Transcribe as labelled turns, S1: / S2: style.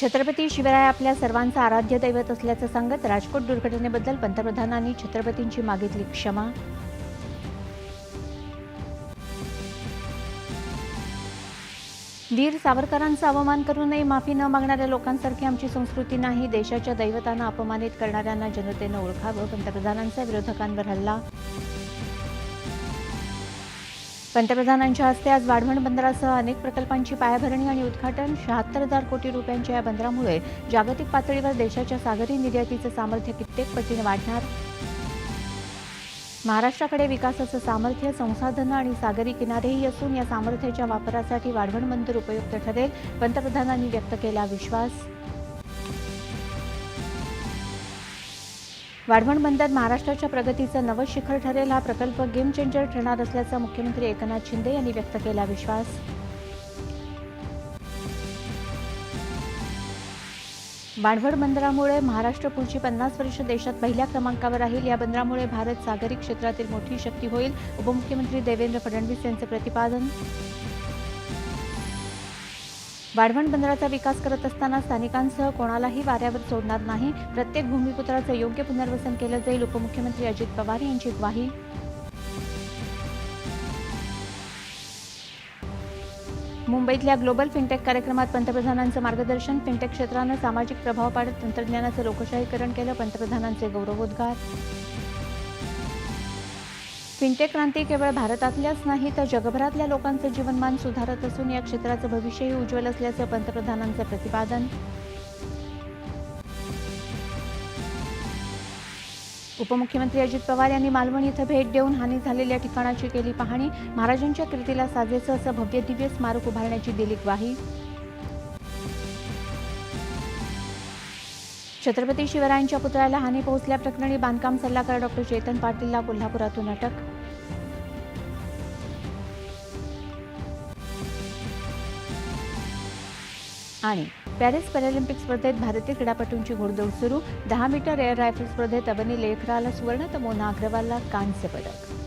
S1: छत्रपती शिवराय आपल्या सर्वांचं आराध्य दैवत असल्याचं सांगत राजकोट दुर्घटनेबद्दल पंतप्रधानांनी छत्रपतींची मागितली क्षमा. वीर सावरकरांचा अवमान करू नये माफी न मागणाऱ्या लोकांसारखी आमची संस्कृती नाही देशाच्या दैवतांना अपमानित करणाऱ्यांना जनतेनं ओळखावं पंतप्रधानांचा विरोधकांवर हल्ला. पंतप्रधानांच्या हस्ते आज वाढवण बंदरासह अनेक प्रकल्पांची पायाभरणी आणि उद्घाटन. शहात्तर हजार कोटी रुपयांच्या या बंदरामुळे जागतिक पातळीवर देशाच्या सागरी निर्यातीचं सामर्थ्य कित्येक पटीने वाढणार. महाराष्ट्राकडे विकासाचं सामर्थ्य संसाधनं आणि सागरी किनारेही असून या सामर्थ्याच्या वापरासाठी वाढवण बंदर उपयुक्त ठरेल पंतप्रधानांनी व्यक्त केला विश्वास. वाढवण बंदर महाराष्ट्राच्या प्रगतीचं नवं शिखर ठरेल हा प्रकल्प गेम चेंजर ठरणार असल्याचा मुख्यमंत्री एकनाथ शिंदे यांनी व्यक्त केला विश्वास. वाढवण बंदरामुळे महाराष्ट्र पुढची पन्नास वर्ष देशात पहिल्या क्रमांकावर राहील. या बंदरामुळे भारत सागरी क्षेत्रातील मोठी शक्ती होईल. उपमुख्यमंत्री देवेंद्र फडणवीस यांचं प्रतिपादन. वाढवण बंदराचा विकास करत असताना स्थानिकांसह कोणालाही वाऱ्यावर सोडणार नाही. प्रत्येक भूमिपुत्राचं योग्य पुनर्वसन केलं जाईल उपमुख्यमंत्री अजित पवार यांची ग्वाही. मुंबईतल्या ग्लोबल फिनटेक कार्यक्रमात पंतप्रधानांचं मार्गदर्शन फिनटेक क्षेत्रानं सामाजिक प्रभाव पाडत तंत्रज्ञानाचं लोकशाहीकरण केलं पंतप्रधानांचे गौरवोद्गार. फिनटेक क्रांती केवळ भारतातल्याच नाही तर जगभरातल्या लोकांचं जीवनमान सुधारत असून या क्षेत्राचं भविष्यही उज्ज्वल असल्याचं पंतप्रधानांचं प्रतिपादन. उपमुख्यमंत्री अजित पवार यांनी मालवण इथं भेट देऊन हानी झालेल्या ठिकाणाची केली पाहणी. महाराजांच्या कीर्तीला साजेचं असं भव्य दिव्य स्मारक उभारण्याची दिली ग्वाही. छत्रपती शिवरायांच्या पुतळ्याला हानी पोहोचल्याप्रकरणी बांधकाम सल्लागार डॉक्टर चेतन पाटीलला कोल्हापुरातून अटक. आणि पॅरिस पॅरालिम्पिक स्पर्धेत भारतीय क्रीडापटूंची घोडदौड सुरू. दहा मीटर एअर रायफल स्पर्धेत अबनी लेखराला सुवर्ण तर मोना अग्रवालला कांस्य पदक.